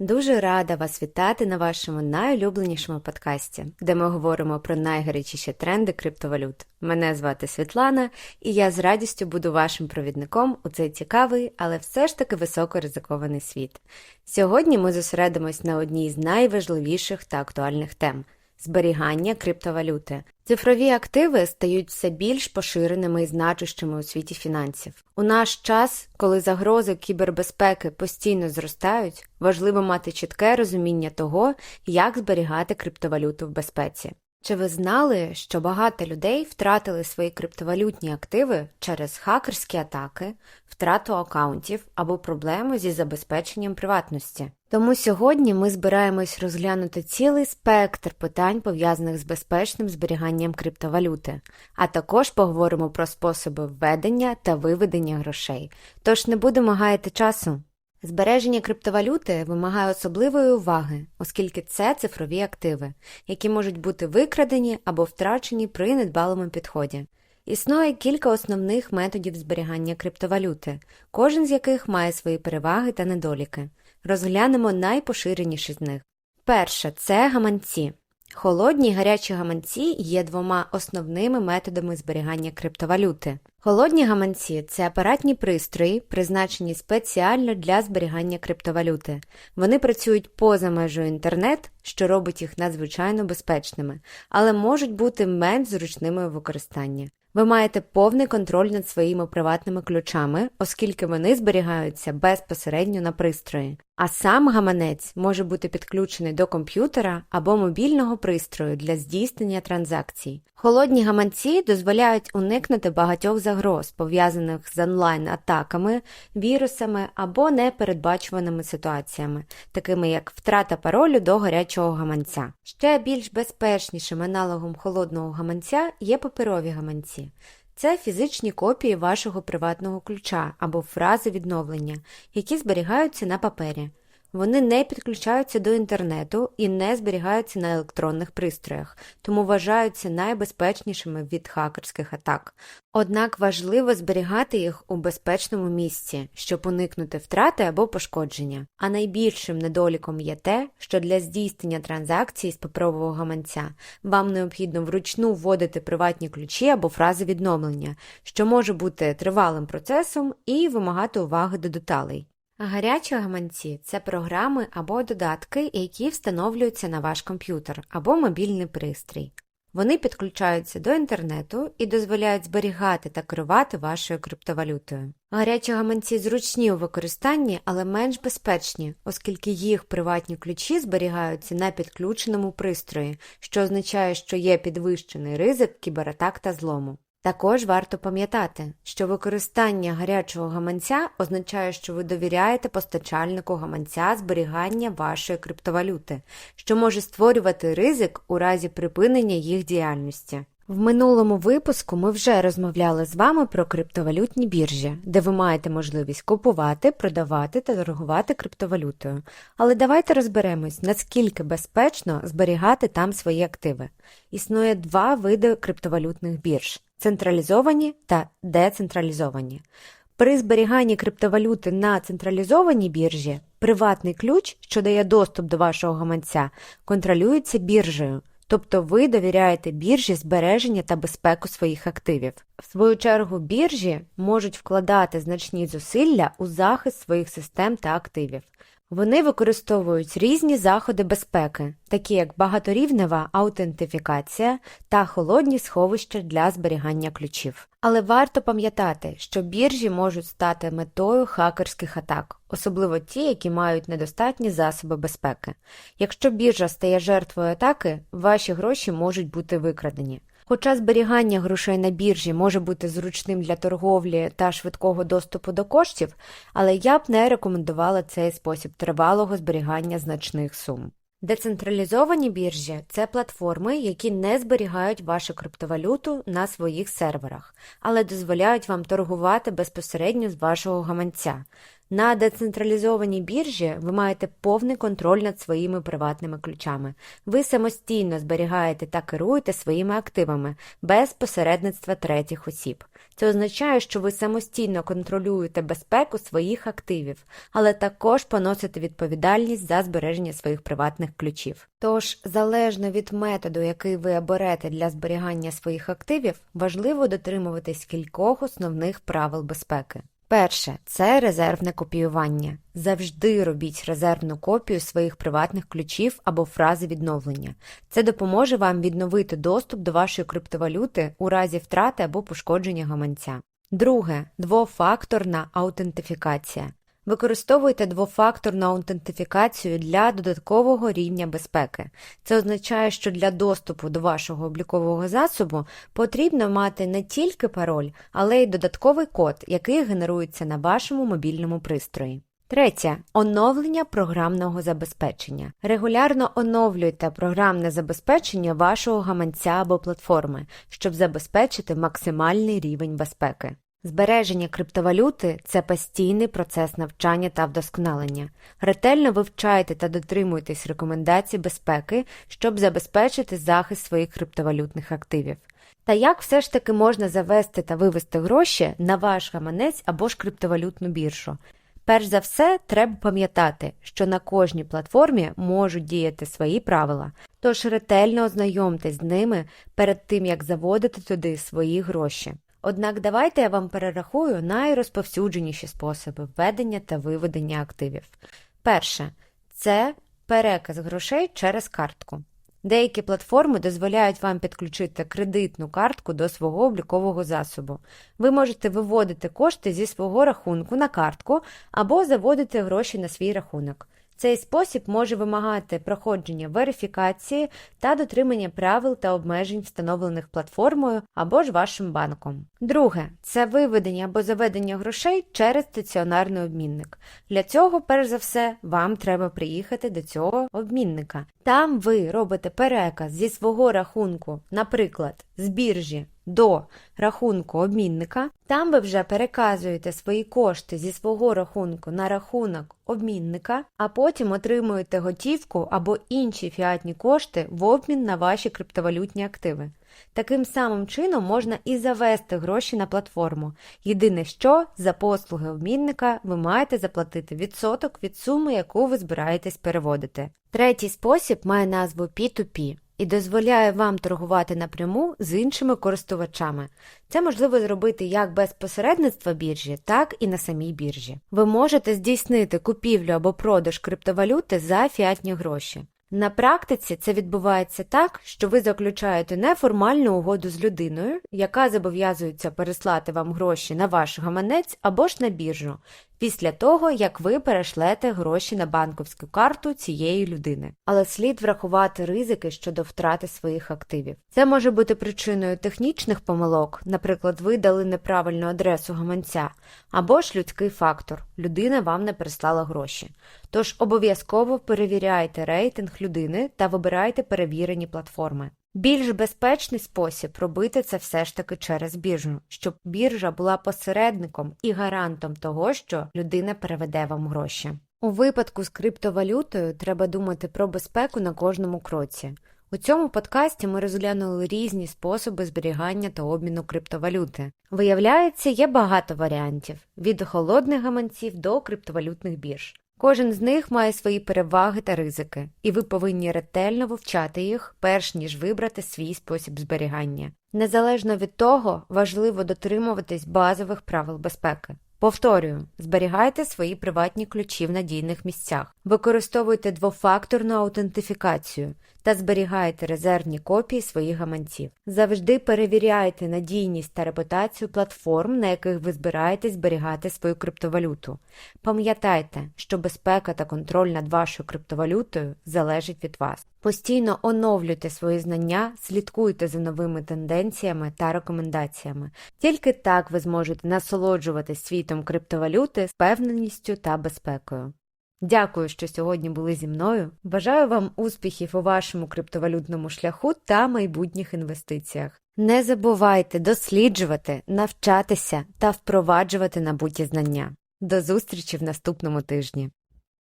Дуже рада вас вітати на вашому найулюбленішому подкасті, де ми говоримо про найгарячіші тренди криптовалют. Мене звати Світлана, і я з радістю буду вашим провідником у цей цікавий, але все ж таки високоризикований світ. Сьогодні ми зосередимось на одній з найважливіших та актуальних тем зберігання криптовалюти. Цифрові активи стають все більш поширеними і значущими у світі фінансів. У наш час, коли загрози кібербезпеки постійно зростають, важливо мати чітке розуміння того, як зберігати криптовалюту в безпеці. Чи ви знали, що багато людей втратили свої криптовалютні активи через хакерські атаки, втрату акаунтів або проблеми зі забезпеченням приватності? Тому сьогодні ми збираємось розглянути цілий спектр питань, пов'язаних з безпечним зберіганням криптовалюти, а також поговоримо про способи введення та виведення грошей. Тож не будемо гаяти часу. Збереження криптовалюти вимагає особливої уваги, оскільки це цифрові активи, які можуть бути викрадені або втрачені при недбалому підході. Існує кілька основних методів зберігання криптовалюти, кожен з яких має свої переваги та недоліки. Розглянемо найпоширеніші з них. Перше це гаманці. Холодні і гарячі гаманці є двома основними методами зберігання криптовалюти. Холодні гаманці це апаратні пристрої, призначені спеціально для зберігання криптовалюти. Вони працюють поза межою інтернет, що робить їх надзвичайно безпечними, але можуть бути менш зручними у використанні. Ви маєте повний контроль над своїми приватними ключами, оскільки вони зберігаються безпосередньо на пристрої. А сам гаманець може бути підключений до комп'ютера або мобільного пристрою для здійснення транзакцій. Холодні гаманці дозволяють уникнути багатьох загроз, пов'язаних з онлайн-атаками, вірусами або непередбачуваними ситуаціями, такими як втрата паролю до гарячого гаманця. Ще більш безпечнішим аналогом холодного гаманця є паперові гаманці. Це фізичні копії вашого приватного ключа або фрази відновлення, які зберігаються на папері. Вони не підключаються до інтернету і не зберігаються на електронних пристроях, тому вважаються найбезпечнішими від хакерських атак. Однак важливо зберігати їх у безпечному місці, щоб уникнути втрати або пошкодження. А найбільшим недоліком є те, що для здійснення транзакцій з паперового гаманця вам необхідно вручну вводити приватні ключі або фрази відновлення, що може бути тривалим процесом і вимагати уваги до деталей. Гарячі гаманці це програми або додатки, які встановлюються на ваш комп'ютер або мобільний пристрій. Вони підключаються до інтернету і дозволяють зберігати та керувати вашою криптовалютою. Гарячі гаманці зручні у використанні, але менш безпечні, оскільки їх приватні ключі зберігаються на підключеному пристрої, що означає, що є підвищений ризик кібератак та злому. Також варто пам'ятати, що використання гарячого гаманця означає, що ви довіряєте постачальнику гаманця зберігання вашої криптовалюти, що може створювати ризик у разі припинення їх діяльності. В минулому випуску ми вже розмовляли з вами про криптовалютні біржі, де ви маєте можливість купувати, продавати та торгувати криптовалютою. Але давайте розберемось, наскільки безпечно зберігати там свої активи. Існує два види криптовалютних бірж централізовані та децентралізовані. При зберіганні криптовалюти на централізованій біржі приватний ключ, що дає доступ до вашого гаманця, контролюється біржею, тобто ви довіряєте біржі збереження та безпеку своїх активів. В свою чергу, біржі можуть вкладати значні зусилля у захист своїх систем та активів. Вони використовують різні заходи безпеки, такі як багаторівнева аутентифікація та холодні сховища для зберігання ключів. Але варто пам'ятати, що біржі можуть стати метою хакерських атак, особливо ті, які мають недостатні засоби безпеки. Якщо біржа стає жертвою атаки, ваші гроші можуть бути викрадені. Хоча зберігання грошей на біржі може бути зручним для торговлі та швидкого доступу до коштів, але я б не рекомендувала цей спосіб тривалого зберігання значних сум. Децентралізовані біржі це платформи, які не зберігають вашу криптовалюту на своїх серверах, але дозволяють вам торгувати безпосередньо з вашого гаманця. На децентралізованій біржі ви маєте повний контроль над своїми приватними ключами. Ви самостійно зберігаєте та керуєте своїми активами без посередництва третіх осіб. Це означає, що ви самостійно контролюєте безпеку своїх активів, але також поносите відповідальність за збереження своїх приватних ключів. Тож, залежно від методу, який ви оберете для зберігання своїх активів, важливо дотримуватись кількох основних правил безпеки. Перше це резервне копіювання. Завжди робіть резервну копію своїх приватних ключів або фрази відновлення. Це допоможе вам відновити доступ до вашої криптовалюти у разі втрати або пошкодження гаманця. Друге двофакторна аутентифікація. Використовуйте двофакторну аутентифікацію для додаткового рівня безпеки. Це означає, що для доступу до вашого облікового засобу потрібно мати не тільки пароль, але й додатковий код, який генерується на вашому мобільному пристрої. Третє оновлення програмного забезпечення. Регулярно оновлюйте програмне забезпечення вашого гаманця або платформи, щоб забезпечити максимальний рівень безпеки. Збереження криптовалюти це постійний процес навчання та вдосконалення. Ретельно вивчайте та дотримуйтесь рекомендацій безпеки, щоб забезпечити захист своїх криптовалютних активів. Та як все ж таки можна завести та вивести гроші на ваш гаманець або ж криптовалютну біржу? Перш за все, треба пам'ятати, що на кожній платформі можуть діяти свої правила, тож ретельно ознайомтесь з ними перед тим, як заводити туди свої гроші. Однак давайте я вам перерахую найрозповсюдженіші способи введення та виведення активів. Перше це переказ грошей через картку. Деякі платформи дозволяють вам підключити кредитну картку до свого облікового засобу. Ви можете виводити кошти зі свого рахунку на картку або заводити гроші на свій рахунок. Цей спосіб може вимагати проходження верифікації та дотримання правил та обмежень, встановлених платформою або ж вашим банком. Друге це виведення або заведення грошей через стаціонарний обмінник. Для цього, перш за все, вам треба приїхати до цього обмінника. Там ви робите переказ зі свого рахунку, наприклад, з біржі до рахунку обмінника, там ви вже переказуєте свої кошти зі свого рахунку на рахунок обмінника, а потім отримуєте готівку або інші фіатні кошти в обмін на ваші криптовалютні активи. Таким самим чином можна і завести гроші на платформу. Єдине що, за послуги обмінника ви маєте заплатити відсоток від суми, яку ви збираєтесь переводити. Третій спосіб має назву P2P і дозволяє вам торгувати напряму з іншими користувачами. Це можливо зробити як без посередництва біржі, так і на самій біржі. Ви можете здійснити купівлю або продаж криптовалюти за фіатні гроші. На практиці це відбувається так, що ви заключаєте неформальну угоду з людиною, яка зобов'язується переслати вам гроші на ваш гаманець або ж на біржу, після того, як ви перешлете гроші на банківську карту цієї людини. Але слід врахувати ризики щодо втрати своїх активів. Це може бути причиною технічних помилок, наприклад, ви дали неправильну адресу гаманця, або ж людський фактор людина вам не переслала гроші. Тож обов'язково перевіряйте рейтинг людини та вибирайте перевірені платформи. Більш безпечний спосіб робити це все ж таки через біржу, щоб біржа була посередником і гарантом того, що людина переведе вам гроші. У випадку з криптовалютою треба думати про безпеку на кожному кроці. У цьому подкасті ми розглянули різні способи зберігання та обміну криптовалюти. Виявляється, є багато варіантів від холодних гаманців до криптовалютних бірж. Кожен з них має свої переваги та ризики, і ви повинні ретельно вивчати їх, перш ніж вибрати свій спосіб зберігання. Незалежно від того, важливо дотримуватись базових правил безпеки. Повторюю, зберігайте свої приватні ключі в надійних місцях, використовуйте двофакторну аутентифікацію та зберігайте резервні копії своїх гаманців. Завжди перевіряйте надійність та репутацію платформ, на яких ви збираєтесь зберігати свою криптовалюту. Пам'ятайте, що безпека та контроль над вашою криптовалютою залежить від вас. Постійно оновлюйте свої знання, слідкуйте за новими тенденціями та рекомендаціями. Тільки так ви зможете насолоджуватись світом криптовалюти з певненістю та безпекою. Дякую, що сьогодні були зі мною. Бажаю вам успіхів у вашому криптовалютному шляху та майбутніх інвестиціях. Не забувайте досліджувати, навчатися та впроваджувати набуті знання. До зустрічі в наступному тижні!